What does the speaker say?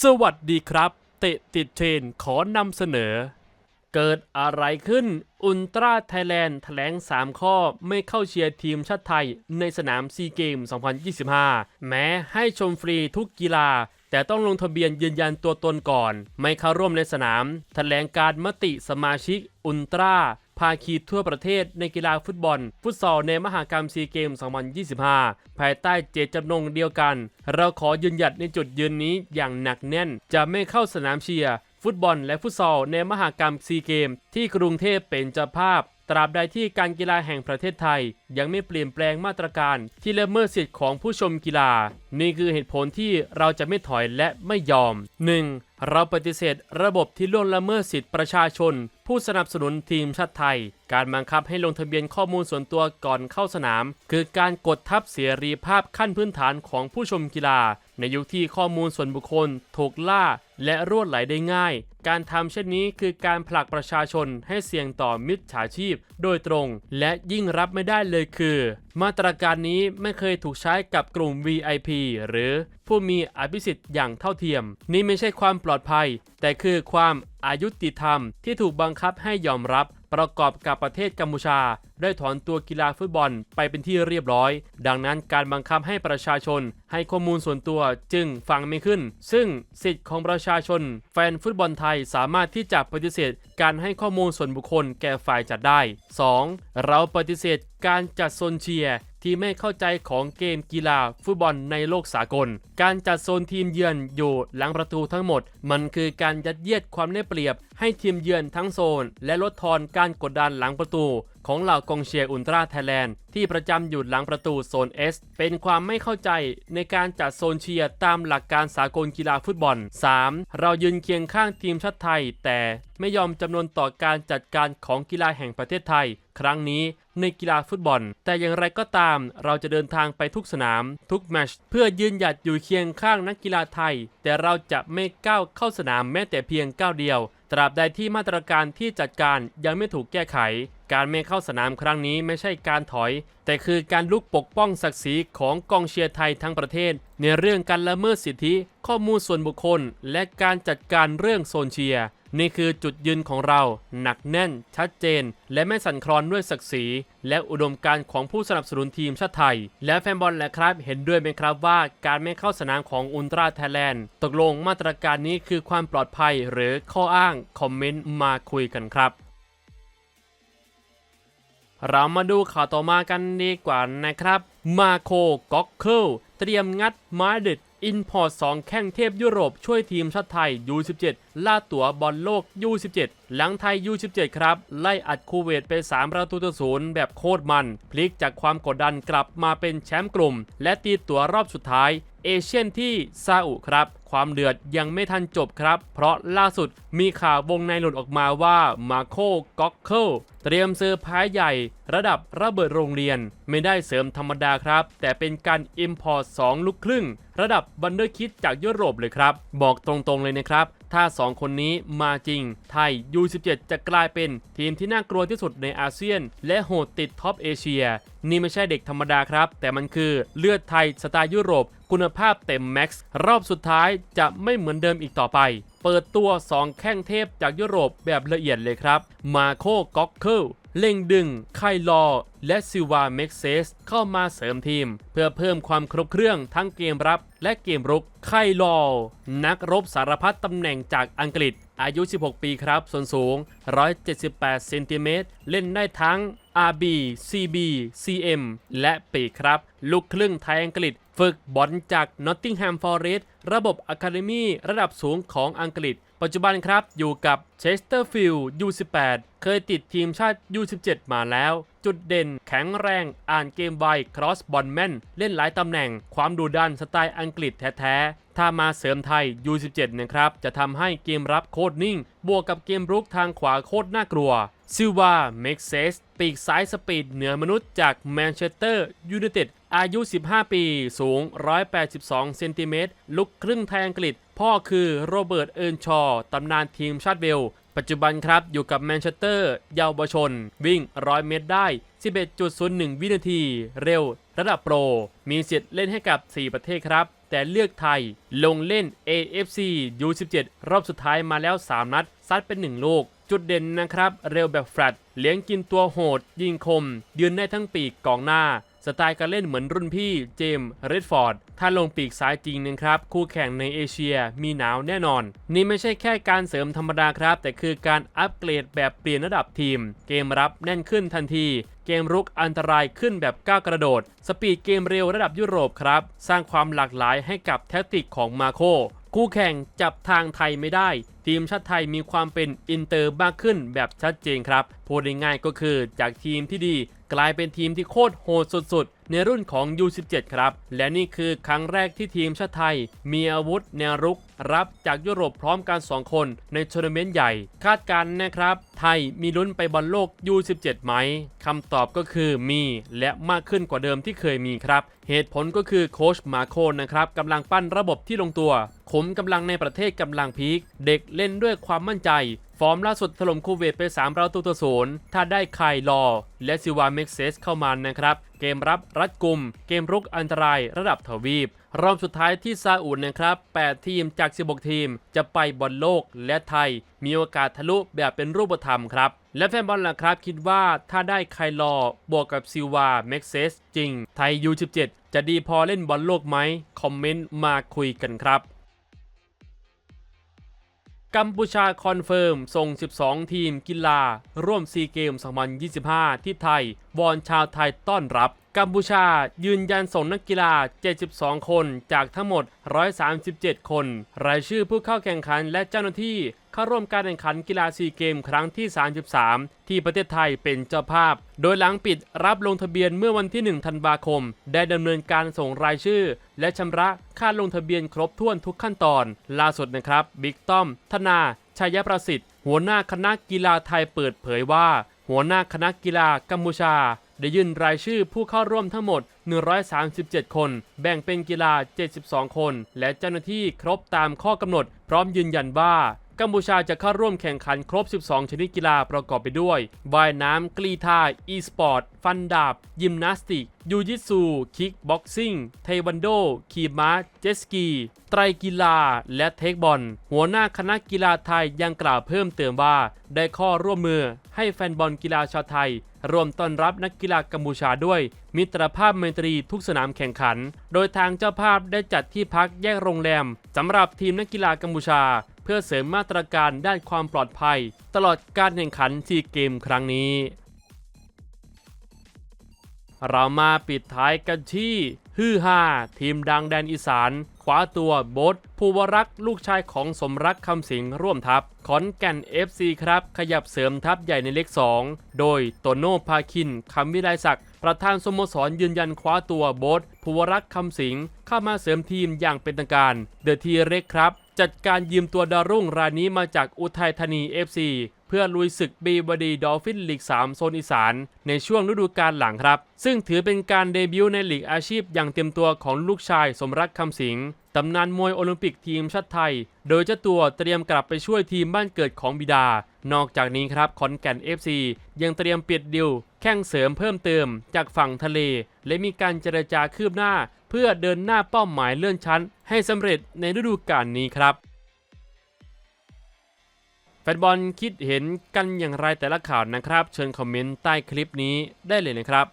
สวัสดีครับ เตะติดเทรนขอนำเสนอ เกิดอะไรขึ้นอุลตร้าไทยแลนด์แถลง 3 ข้อไม่เข้าเชียร์ทีมชาติไทยในสนามซีเกม 2025 แม้ให้ชมฟรีทุกกีฬา แต่ต้องลงทะเบียนยืนยันตัวตนก่อน ไม่เข้าร่วมในสนาม แถลงการมติสมาชิกอุลตร้าาคีทั่วประเทศในกีฬาฟุตบอล ฟุตซอลในมหากรรมซีเกม 2025 ภายใต้เจตจำนงเดียวกัน เราขอยืนหยัดในจุดยืนนี้อย่างหนักแน่น จะไม่เข้าสนามเชียร์ฟุตบอลและฟุตซอลในมหากรรมซีเกม ที่กรุงเทพเป็นเจ้าภาพ ตราบใดที่การกีฬาแห่งประเทศไทย ยังไม่เปลี่ยนแปลงมาตรการที่ละเมิดสิทธิ์ของผู้ชมกีฬา นี่คือเหตุผลที่เราจะไม่ถอยและไม่ยอม 1. เราปฏิเสธระบบที่ล่วงละเมิดสิทธิประชาชน ผู้สนับสนุนทีมชาติไทย การบังคับให้ลงทะเบียนข้อมูลส่วนตัวก่อนเข้าสนาม คือการกดทับเสรีภาพขั้นพื้นฐานของผู้ชมกีฬา ในยุคที่ข้อมูลส่วนบุคคลถูกล่า และรวดไหลได้ง่าย การทำเช่นนี้คือการผลักประชาชนให้เสี่ยงต่อมิจฉาชีพโดยตรง และยิ่งรับไม่ได้เลยคือ มาตรการนี้ไม่เคยถูกใช้กับกลุ่ม VIP หรือผู้มีอภิสิทธิ์อย่างเท่าเทียม นี่ไม่ใช่ความปลอดภัย แต่คือความอายุติธรรมที่ถูกบังคับให้ยอมรับประกอบกับประเทศกัมพูชา ได้ถอนตัวกีฬาฟุตบอลไปเป็นที่เรียบร้อย ดังนั้นการบังคับให้ประชาชน ให้ข้อมูลส่วนตัวจึงฟังไม่ขึ้น ซึ่งสิทธิ์ของประชาชน แฟนฟุตบอลไทยสามารถที่จะปฏิเสธ การให้ข้อมูลส่วนบุคคลแก่ฝ่ายจัดได้ 2. เราปฏิเสธการจัดโซนเชียร์ที่ไม่เข้าใจของเกมกีฬาฟุตบอลในโลกสากล การจัดโซนทีมเยือนอยู่หลังประตูทั้งหมด มันคือการยัดเยียดความได้เปรียบ ให้ทีมเยือนทั้งโซน และลดทอนการกดดันหลังประตู ของเหล่ากองเชียร์อุลตร้าไทยแลนด์ที่ประจำอยู่หลังประตูโซนเอสเป็นความไม่เข้าใจในการจัดโซนเชียร์ตามหลักการสากลกีฬาฟุตบอล 3. เรายืนเคียงข้างทีมชาติไทย แต่ ไม่ยอมจำนวนต่อการจัดการของกีฬาแห่งประเทศไทย ครั้งนี้ในกีฬาฟุตบอล แต่อย่างไรก็ตาม เราจะเดินทางไปทุกสนาม ทุกแมชเพื่อยืนหยัดอยู่เคียงข้างนักกีฬาไทย แต่เราจะไม่ก้าวเข้าสนามแม้แต่เพียงก้าวเดียว ตราบใดที่มาตรการที่จัดการยังไม่ถูกแก้ไข การไม่เข้าสนามครั้งนี้ไม่ใช่การถอย แต่คือการลุกปกป้องศักดิ์ศรีของกองเชียร์ไทยทั้งประเทศ ในเรื่องการละเมิดสิทธิ ข้อมูลส่วนบุคคล และการจัดการเรื่องโซนเชียร์ นี่คือจุดยืนของเรา หนักแน่น ชัดเจน และไม่สั่นคลอนด้วยศักดิ์ศรี และอุดมการณ์ของผู้สนับสนุนทีมชาติไทย และแฟนบอลแหละครับ เห็นด้วยไหมครับว่าการไม่เข้าสนามของอุลตราไทยแลนด์ตกลงมาตรการนี้คือความปลอดภัยหรือข้ออ้าง คอมเมนต์มาคุยกันครับเรามาดูข่าวต่อมากันดีกว่านะครับ มาโค ก็อกเคิล เตรียมงัดไม้เด็ด อินพอร์ต2แข้งเทพยุโรปช่วยทีมชาติไทย U17 ล่าตั๋วบอลโลก U17 หลังไทย U17 ครับ ไล่อัดคูเวตไป 3 ประตูต่อศูนย์แบบโคตรมัน พลิกจากความกดดันกลับมาเป็นแชมป์กลุ่ม และตีตั๋วรอบสุดท้าย เอเชียนที่ซาอุครับ ความเดือดยังไม่ทันจบครับ เพราะล่าสุดมีข่าววงในหลุดออกมาว่ามาโคก็อกเคิลเตรียมเซอร์ไพรส์ใหญ่ ระดับระเบิดโรงเรียนไม่ได้เสริมธรรมดาครับ แต่เป็นการ Import 2 ลูกครึ่ง ระดับบันเดอร์คิดจากยุโรปเลยครับ บอกตรงๆเลยนะครับ ถ้า 2 คนนี้มาจริง ไทย U17 จะกลายเป็นทีมที่น่ากลัวที่สุดในอาเซียน และโหดติดท็อปเอเชีย นี่ไม่ใช่เด็กธรรมดาครับ แต่มันคือเลือดไทยสไตล์ยุโรปคุณภาพเต็มแม็กซ์รอบสุดท้ายจะไม่เหมือนเดิมอีกต่อไป เปิดตัว 2 แข้งเทพจากยุโรปแบบละเอียดเลยครับ มาโคก็อกเคิล เล่งดึง ไคลอ และซิวาเม็กเซสเข้ามาเสริมทีม เพื่อเพิ่มความครบเครื่องทั้งเกมรับและเกมรุก ไคลอ นักรบสารพัดตำแหน่งจากอังกฤษ อายุ 16 ปีครับ ส่วนสูง 178 เซนติเมตร เล่นได้ทั้ง RB CB CM และปีครับ ลูกครึ่งไทยอังกฤษ ฝึกบอลจาก Nottingham Forest ระบบอะคาเดมีระดับสูงของอังกฤษ ปัจจุบันครับอยู่กับ Chesterfield U18 เคยติดทีมชาติ U17 มาแล้ว จุดเด่นแข็งแรงอ่านเกมไวครอสบอลแม่นเล่นหลายตำแหน่ง ความดุดันสไตล์อังกฤษแท้ๆ ถ้ามาเสริมไทย U17 นะครับ จะทำให้เกมรับโคตรนิ่ง บวกกับเกมรุกทางขวาโคตรน่ากลัวซิลวาเม็กเซสปีกซ้ายสปีดเหนือมนุษย์จากแมนเชสเตอร์ยูไนเต็ด อายุ 15 ปี สูง 182 เซนติเมตร ลุกครึ่งไทยอังกฤษ พ่อคือโรเบิร์ต เอิร์นชอว์ตำนานทีมชาติเวล ปัจจุบันครับ อยู่กับแมนเชสเตอร์ เยาวชน วิ่ง 100 เมตรได้ 11.01 วินาที เร็ว ระดับโปร มีสิทธิ์เล่นให้กับ 4 ประเทศครับ แต่เลือกไทย ลงเล่น AFC U17 รอบสุดท้ายมาแล้ว 3 นัด ซัดเป็น 1 ลูกจุดเด่นนะครับ เร็วแบบแฟลตเลี้ยงกินตัวโหด ยิงคม ยืนได้ทั้งปีกกองหน้า สไตล์การเล่นเหมือนรุ่นพี่เจมส์เรดฟอร์ด ถ้าลงปีกซ้ายจริงนะครับ คู่แข่งในเอเชียมีหนาวแน่นอน นี่ไม่ใช่แค่การเสริมธรรมดาครับ แต่คือการอัปเกรดแบบเปลี่ยนระดับทีม เกมรับแน่นขึ้นทันที เกมรุกอันตรายขึ้นแบบก้าวกระโดด สปีดเกมเร็วระดับยุโรปครับ สร้างความหลากหลายให้กับแท็กติกของมาโคคู่แข่งจับทางไทยไม่ได้ ทีมชาติไทยมีความเป็นอินเตอร์มากขึ้นแบบชัดเจนครับพูดง่ายๆก็คือจากทีมที่ดี กลายเป็นทีมที่โคตรโหดสุดๆ ในรุ่นของ U17 ครับ และนี่คือครั้งแรกที่ทีมชาติไทย มีอาวุธแนวรุกรับจากยุโรปพร้อมกัน 2 คนในทัวร์นาเมนต์ใหญ่ คาดการณ์นะครับ ไทยมีลุ้นไปบอลโลก U17 ไหมคำตอบก็คือมีและมากขึ้นกว่าเดิมที่เคยมีครับ เหตุผลก็คือโค้ชมาโคนะครับกำลังปั้นระบบที่ลงตัวขมกำลังในประเทศกำลังพีคเด็กเล่นด้วยความมั่นใจ ฟอร์มล่าสุดถล่มคูเวตไป 3 ประตูต่อศูนย์ถ้าได้ไคลรอและซิวาเม็กเซสเข้ามานะครับ เกมรับรัดกุม เกมรุกอันตรายระดับทวีป รอบสุดท้ายที่ซาอุดนะครับ 8 ทีมจาก 16 ทีม จะไปบอลโลกและไทย มีโอกาสทะลุแบบเป็นรูปธรรมครับ และแฟนบอลล่ะครับ คิดว่าถ้าได้ไคลรอบวกกับซิวาเม็กเซสจริง ไทย U17 จะดีพอเล่นบอลโลกไหม คอมเมนต์มาคุยกันครับ กัมพูชาคอนเฟิร์ม ส่ง 12 ทีมกีฬา ร่วมซีเกม 2025 ที่ไทยวอนชาวไทยต้อนรับ กัมพูชายืนยันส่งนักกีฬา 72 คนจากทั้งหมด 137 คน รายชื่อผู้เข้าแข่งขันและเจ้าหน้าที่เข้าร่วมการแข่งขันกีฬาซีเกมครั้งที่ 33 ที่ประเทศไทยเป็นเจ้าภาพ โดยหลังปิดรับลงทะเบียนเมื่อวันที่ 1 ธันวาคม ได้ดำเนินการส่งรายชื่อ และชำระค่าลงทะเบียนครบถ้วนทุกขั้นตอน ล่าสุดนะครับบิ๊กต้อม ธนา ชัยประสิทธิ์ หัวหน้าคณะกีฬาไทยเปิดเผยว่า หัวหน้าคณะกีฬากัมพูชา ได้ยื่นรายชื่อผู้เข้าร่วมทั้งหมด 137 คน แบ่งเป็นกีฬา 72 คน และเจ้าหน้าที่ครบตามข้อกำหนด พร้อมยืนยันว่า กัมพูชาจะเข้าร่วมแข่งขันครบ 12 ชนิดกีฬาประกอบไปด้วย ว่ายน้ำกรีธาอีสปอร์ต ฟันดาบ ยิมนาสติก ยูจิสู คิกบ็อกซิ่ง เทควันโด ขี่ม้า เจตสกี ไตรกีฬา และเทคบอล หัวหน้าคณะกีฬาไทยยังกล่าวเพิ่มเติมว่า ได้ข้อร่วมมือให้แฟนบอลกีฬาชาวไทย รวมต้อนรับนักกีฬากัมพูชาด้วย มิตรภาพไมตรีทุกสนามแข่งขัน โดยทางเจ้าภาพได้จัดที่พักแยกโรงแรมสำหรับทีมนักกีฬากัมพูชา เพื่อเสริมมาตรการด้านความปลอดภัย ตลอดการแข่งขันซีเกมครั้งนี้ เรามาปิดท้ายกันที่ฮือฮาทีมดังแดนอีสาน คว้าตัวโบทภูวรักษ์ลูกชายของสมรักคำสิงร่วมทัพ ขอนแก่น FC ครับ ขยับเสริมทัพใหญ่ในเลข 2 โดยโตโน่พาคินคำวิไลศักดิ์ประธานสโมสรยืนยันคว้าตัวโบทภูวรักษ์คำสิงเข้ามาเสริมทีมอย่างเป็นทางการ เดอะทีเร็กครับ จัดการยืมตัวดารุ่งรายนี้มาจากอุทัยธานี FC พื่อลุยศึกบีบดีดอลฟินลีก 3 โซนอีสาน ในช่วงฤดูกาลหลังครับ ซึ่งถือเป็นการเดบิวต์ในลีกอาชีพอย่างเต็มตัวของลูกชายสมรักคำสิงตำนานมวยโอลิมปิกทีมชาติไทย โดยเจ้าตัวเตรียมกลับไปช่วยทีมบ้านเกิดของบิดา นอกจากนี้ครับขอนแก่น FC ยังเตรียมปิดดิว แข่งเสริมเพิ่มเติมจากฝั่งทะเล และมีการเจรจาคืบหน้า เพื่อเดินหน้าเป้าหมายเลื่อนชั้น ให้สำเร็จในฤดูกาลนี้ครับ แฟนบอลคิดเห็นกันอย่างไรแต่ละข่าวนะครับ เชิญคอมเมนต์ใต้คลิปนี้ได้เลยนะครับ